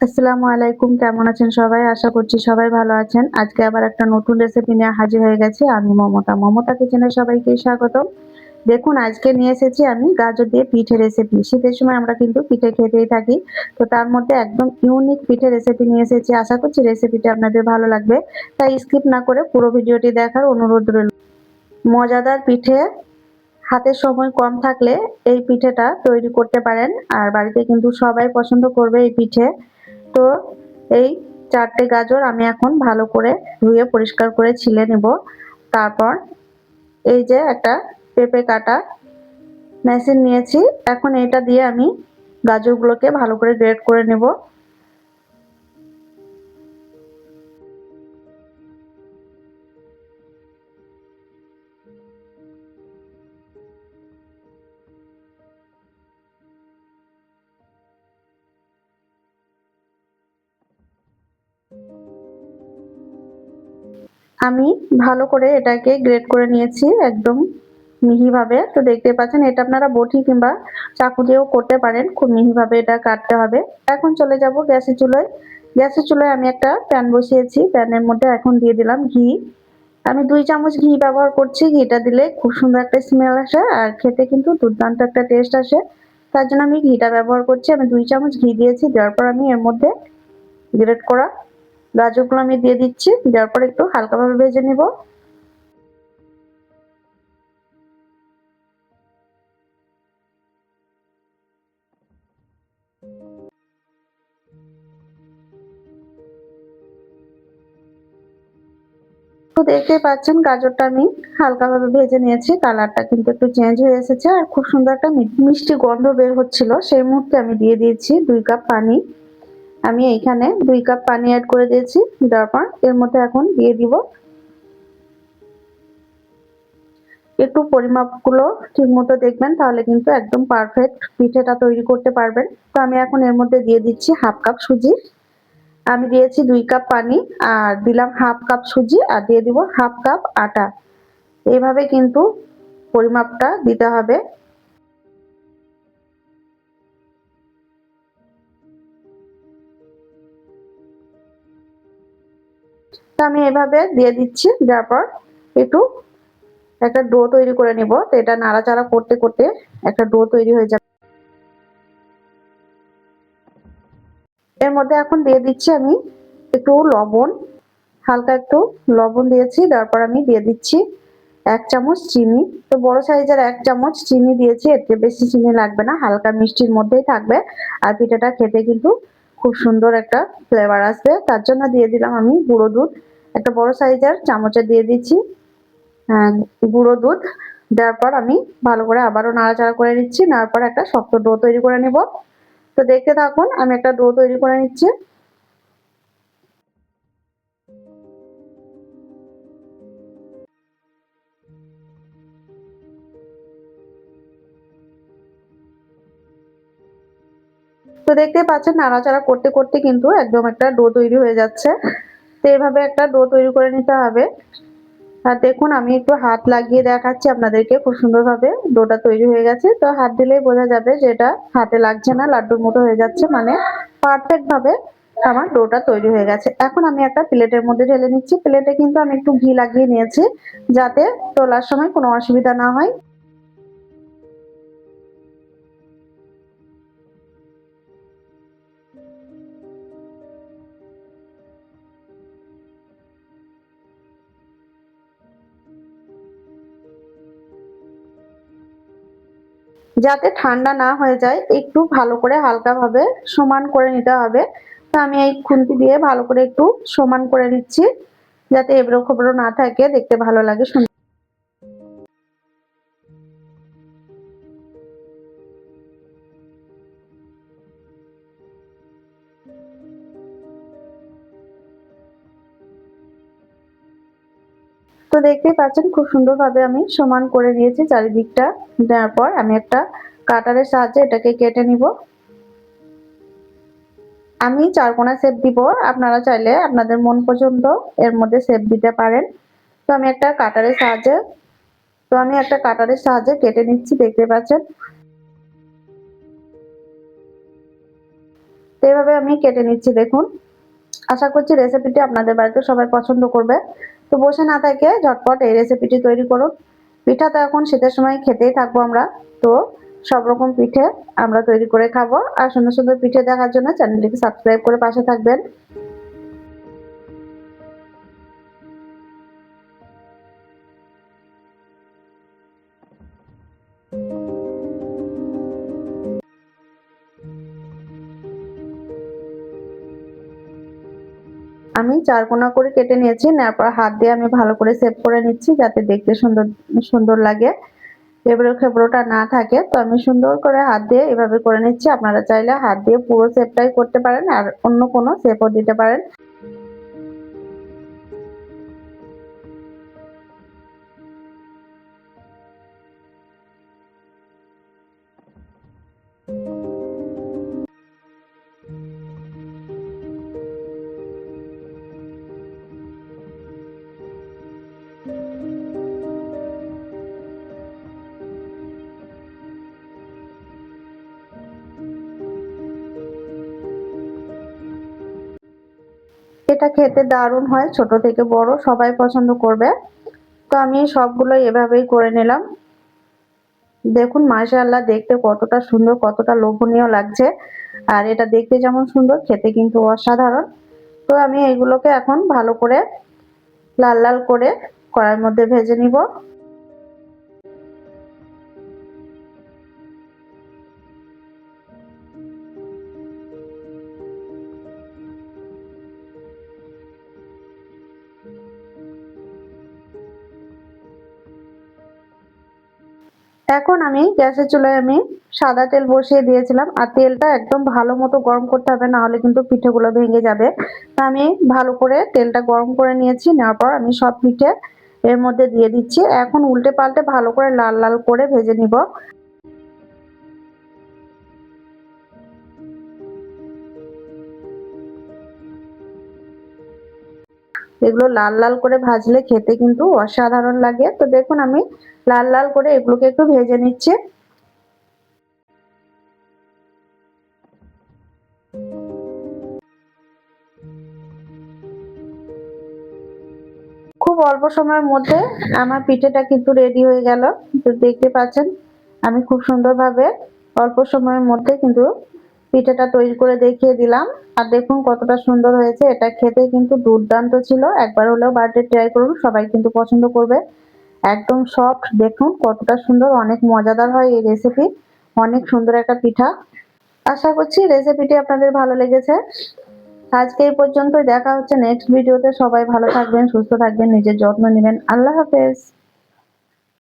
আসসালামু আলাইকুম, কেমন আছেন সবাই? আশা করছি সবাই ভালো আছেন। আজকে আবার একটা নতুন রেসিপি নিয়ে হাজির হয়ে গেছি। আমি মমতা। মমতা কিচেনে সবাইকে স্বাগতম। দেখুন, আজকে নিয়ে এসেছি আমি গাজর দিয়ে পিঠে রেসিপি শীতের সময় আমরা কিন্তু পিঠে খেতেই থাকি, তো তার মধ্যে একদম ইউনিক পিঠে রেসিপি নিয়ে এসেছি। আশা করছি রেসিপিটা আপনাদের ভালো লাগবে। তাই স্কিপ না করে পুরো ভিডিওটি দেখার অনুরোধ রইল। মজাদার পিঠে হাতের সময় কম থাকলে এই পিঠেটা তৈরি করতে পারেন। আর বাড়িতে কিন্তু সবাই পছন্দ করবে এই পিঠে। তো এই চারটে গাজর আমি এখন ভালো করে ধুয়ে পরিষ্কার করে ছিলে নেব। তারপর এই যে একটা পেঁপে কাটা মেশিন নিয়েছি। এখন এটা দিয়ে আমি গাজরগুলোকে ভালো করে গ্রেড করে নেব। আমি ভালো করে এটাকে গ্রেড করে নিয়েছি একদম মিহিভাবে। তো দেখতে পাচ্ছেন, এটা আপনারা বটি কিংবা চাকু দিয়েও করতে পারেন, খুব মিহিভাবে এটা কাটতে হবে। এখন চলে যাব গ্যাসের চুলোয়। গ্যাসের চুলোয় আমি একটা প্যান বসিয়েছি, প্যানের মধ্যে এখন দিয়ে দিলাম ঘি। আমি দুই চামচ ঘি ব্যবহার করছি, ঘিটা দিলে খুব সুন্দর একটা স্মেল আসে আর খেতে কিন্তু দুর্দান্ত একটা টেস্ট আসে। তার জন্য আমি ঘিটা ব্যবহার করছি। আমি দুই চামচ ঘি দিয়েছি, দেওয়ার পর আমি এর মধ্যে গ্রেট করা গাজরগুলো আমি দিয়ে দিচ্ছি, দেওয়ার পর একটু হালকাভাবে ভেজে নেব। তো দেখতে পাচ্ছেন গাজরটা আমি হালকাভাবে ভেজে নিয়েছি, কালারটা কিন্তু একটু চেঞ্জ হয়ে এসেছে। আর খুব সুন্দর একটা মিষ্টি গন্ধ বের হচ্ছিল। সেই মুহূর্তে আমি দিয়ে দিয়েছি দুই কাপ পানি। আমি এইখানে দুই কাপ পানি অ্যাড করে দিয়েছি, দেওয়ার পর এর মধ্যে এখন দিয়ে দিব একটু পরিমাপগুলো ঠিক মতো দেখবেন, তাহলে কিন্তু একদম পারফেক্ট পিঠেটা তৈরি করতে পারবেন। তো আমি এখন এর মধ্যে দিয়ে দিচ্ছি হাফ কাপ সুজি। আমি দিয়েছি দুই কাপ পানি আর দিলাম হাফ কাপ সুজি আর দিয়ে দিব হাফ কাপ আটা। এইভাবে কিন্তু পরিমাপটা দিতে হবে। তো আমি এভাবে দিয়ে দিচ্ছি, দেওয়ার পর একটু একটা ডো তৈরি করে নিব। তো এটা নাড়াচাড়া করতে করতে একটা ডো তৈরি হয়ে যাবে। এর মধ্যে এখন দিয়ে দিচ্ছি আমি একটু লবণ, হালকা একটু লবণ দিয়েছি তারপর আমি দিয়ে দিচ্ছি এক চামচ চিনি। তো বড় সাইজের এক চামচ চিনি দিয়েছি এতে বেশি চিনি লাগবে না, হালকা মিষ্টির মধ্যেই থাকবে। আর পিঠাটা খেতে কিন্তু খুব সুন্দর একটা ফ্লেভার আসবে। তার জন্য দিয়ে দিলাম আমি গুঁড়ো দুধ। একটা বড় সাইজের চামচে দিয়ে দিচ্ছি গুঁড়ো দুধ। দেওয়ার পর আমি ভালো করে আবারও নাড়াচাড়া করে নিচ্ছি। নেওয়ার পর একটা শক্ত ডো তৈরি করে নেব। তো দেখতে থাকুন, আমি একটা ডো তৈরি করে নিচ্ছি। তো দেখতে পাচ্ছেন, নাড়াচাড়া করতে করতে কিন্তু একদম একটা ডো তৈরি হয়ে যাচ্ছে। তো এভাবে একটা ডো তৈরি করে নিতে হবে। আর দেখুন, আমি একটু হাত লাগিয়ে দেখাচ্ছি আপনাদেরকে, খুব সুন্দরভাবে ডোটা তৈরি হয়ে গেছে। তো হাত দিলেই বোঝা যাবে যে এটা হাতে লাগছে না, লাড্ডুর মতো হয়ে যাচ্ছে। মানে পারফেক্টভাবে আমার ডোটা তৈরি হয়ে গেছে। এখন আমি একটা প্লেটের মধ্যে ঢেলে নিচ্ছি। প্লেটে কিন্তু আমি একটু ঘি লাগিয়ে নিয়েছি, যাতে তোলার সময় কোনো অসুবিধা না হয়। যাতে ঠান্ডা না হয়ে যায়, একটু ভালো করে হালকাভাবে সমান করে নিতে হবে। তো আমি এই খুন্তি দিয়ে ভালো করে একটু সমান করে নিচ্ছি, যাতে এবড়ো খবড়ো না থাকে, দেখতে ভালো লাগে তো দেখতেই পাচ্ছেন, খুব সুন্দরভাবে আমি সমান করে নিয়েছি চারিদিকটা। দেওয়ার পর আমি একটা কাটারের সাহায্যে এটাকে কেটে নিব। আমি চারকোনা সেপ দিব, আপনারা চাইলে আপনাদের মন পছন্দ, এর মধ্যে সেপ দিতে পারেন। তো আমি একটা কাটারের সাহায্যে, তো আমি একটা কাটারের সাহায্যে কেটে নিচ্ছি, দেখতে পাচ্ছেন। তো এইভাবে আমি কেটে নিচ্ছি, দেখুন। আশা করছি রেসিপিটি আপনাদের বাড়িতে সবাই পছন্দ করবে। তো বসে না থাকে ঝটপট এই রেসিপিটি তৈরি করো পিঠা তো এখন শীতের সময় খেতেই থাকব আমরা। তো সব রকম পিঠে আমরা তৈরি করে খাব। আর সুন্দর সুন্দর পিঠে দেখার জন্য চ্যানেলটিকে সাবস্ক্রাইব করে পাশে থাকবেন। আমি চার কোনা করে কেটে নিয়েছি, নেওয়ার পর হাত দিয়ে আমি ভালো করে সেভ করে নিচ্ছি যাতে দেখতে সুন্দর সুন্দর লাগে। এবড়ো খেবড়োটা না থাকে, তো আমি সুন্দর করে হাত দিয়ে এভাবে করে নিচ্ছি। আপনারা চাইলে হাত দিয়ে পুরো সেপটাই করতে পারেন আর অন্য কোনো সেপও দিতে পারেন। এটা খেতে দারুণ হয়, ছোট থেকে বড়, সবাই পছন্দ করবে। তো আমি সবগুলো এভাবেই করে নিলাম। দেখুন, মাশাআল্লাহ, দেখতে কতটা সুন্দর, কতটা লোভনীয় লাগছে। আর এটা দেখতে যেমন সুন্দর, খেতে কিন্তু অসাধারণ। তো আমি এইগুলোকে এখন ভালো করে লাল লাল করে কড়াইয়ের মধ্যে ভেজে নিব। এখন আমি গ্যাসের চুলায় আমি সাদা তেল বসিয়ে দিয়েছিলাম। আর তেলটা একদম ভালো মতো গরম করতে হবে নাহলে কিন্তু পিঠেগুলো ভেঙে যাবে। তা আমি ভালো করে তেলটা গরম করে নিয়েছি, নেওয়ার পর আমি সব পিঠে এর মধ্যে দিয়ে দিচ্ছি। এখন উল্টে পাল্টে ভালো করে লাল লাল করে ভেজে নিব। এগুলো লাল লাল করে ভাজলে খেতে কিন্তু অসাধারণ লাগে। তো দেখুন আমি লাল লাল করে এগুলোকে একটু ভেজে নিচ্ছি। খুব অল্প সময়ের মধ্যে আমার পিঠেটা কিন্তু রেডি হয়ে গেল। তো দেখতে পাচ্ছেন, আমি খুব সুন্দরভাবে অল্প সময়ের মধ্যে কিন্তু পিঠেটা তৈরি করে দেখিয়ে দিলাম। আর দেখুন কতটা সুন্দর হয়েছে। এটা খেতে কিন্তু দুর্দান্ত ছিল। একবার হলেও বার্থডে ট্রাই করুন, সবাই কিন্তু পছন্দ করবে। একদম সফট দেখুন কতটা সুন্দর, অনেক মজাদার হয় এই রেসিপি অনেক সুন্দর একটা পিঠা। আশা করছি রেসিপিটি আপনাদের ভালো লেগেছে। আজকে এই পর্যন্ত দেখা হচ্ছে নেক্সট ভিডিওতে সবাই ভালো থাকবেন, সুস্থ থাকবেন, নিজের যত্ন নেবেন। আল্লাহ হাফেজ।